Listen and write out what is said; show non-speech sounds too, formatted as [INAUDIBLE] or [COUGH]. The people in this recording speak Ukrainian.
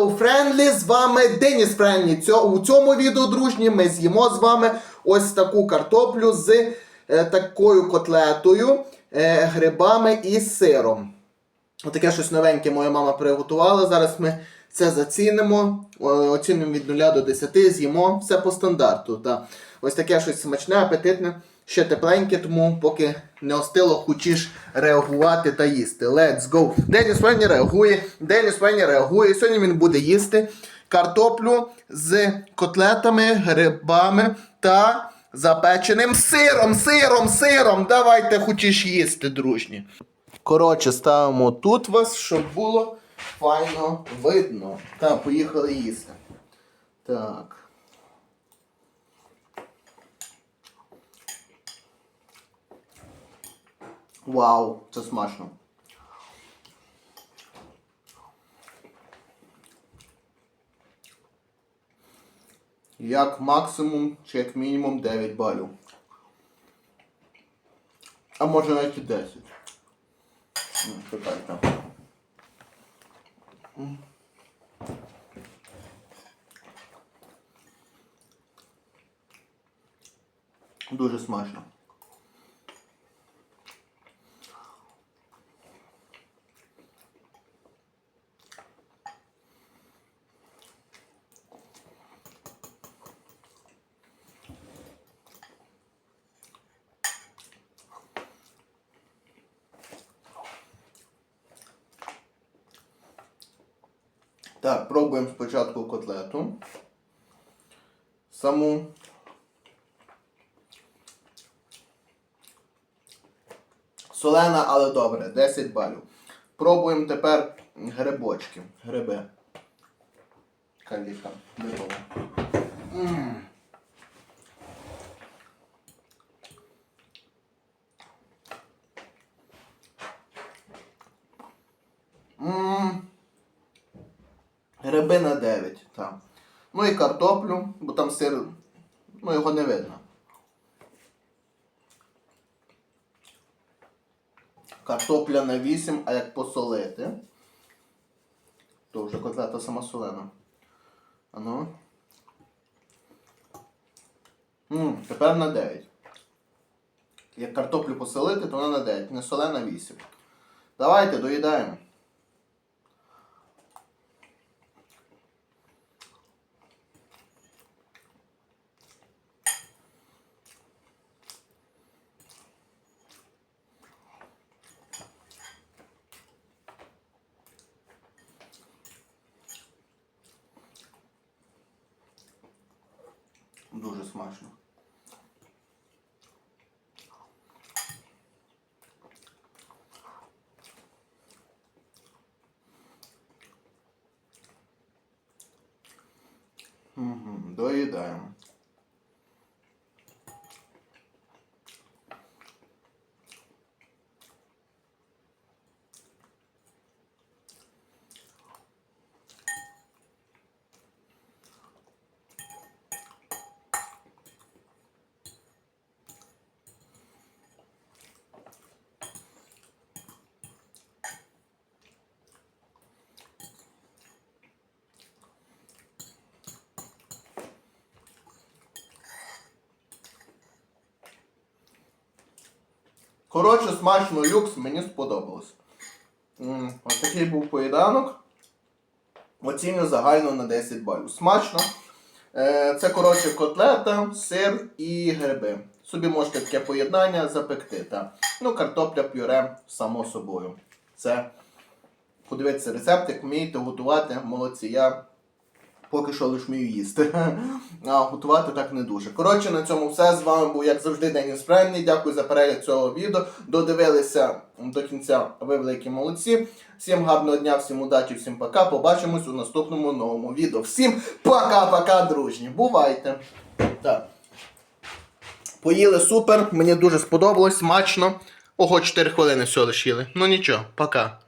Hello Friendly, з вами Деніс Френлі. У цьому відео, дружні, ми з'їмо з вами ось таку картоплю з е, такою котлетою, е, грибами і сиром. Отаке щось новеньке моя мама приготувала. Зараз ми це зацінимо. Оцінимо від 0 до 10, з'їмо все по стандарту. Та. Ось таке щось смачне, апетитне, ще тепленьке, тому поки не остило, хочеш реагувати та їсти. Let's go! Деніс Фенні реагує, Деніс Фенні реагує. Сьогодні він буде їсти картоплю з котлетами, грибами та запеченим сиром, сиром, сиром. Давайте хочеш їсти, дружні. Коротше, ставимо тут вас, щоб було файно видно. Так, поїхали їсти. Так. Вау, це смачно. Як максимум, чи як мінімум 9 балів. А може навіть і 10. Ну, Чекайте. М. Дуже смачно. Так, пробуємо спочатку котлету. Саму. Солена, але добре, 10 балів. Пробуємо тепер грибочки. Гриби. Каліка. Грибова. М. М. Гриби на 9, так. Ну і картоплю, бо там сир, ну його не видно. Картопля на 8, а як посолити, то вже котлета сама солена. Ану. М, тепер на 9. Як картоплю посолити, то вона на 9. Не солена 8. Давайте доїдаємо. Дуже смачно. Угу, доїдаємо. Коротше, смачно люкс, мені сподобалось. Ось такий був поєданок. Оціню загально на 10 балів. Смачно. Е, Це, коротше, котлета, сир і гриби. Собі можете таке поєднання запекти. Та. Ну, картопля пюре, само собою. Це подивитися рецепт, як вмієте готувати, молодці. Я поки що лиш вмію їсти. [LAUGHS] А готувати так не дуже. Коротше, на цьому все. З вами був, як завжди, Деніс Френлі. Дякую за перегляд цього відео. Додивилися до кінця. Ви великі молодці. Всім гарного дня, всім удачі, всім пока. Побачимось у наступному новому відео. Всім пока-пока, дружні. Бувайте! Так. Поїли супер, мені дуже сподобалось, смачно. Ого, 4 хвилини все лишили. Ну нічого, пока.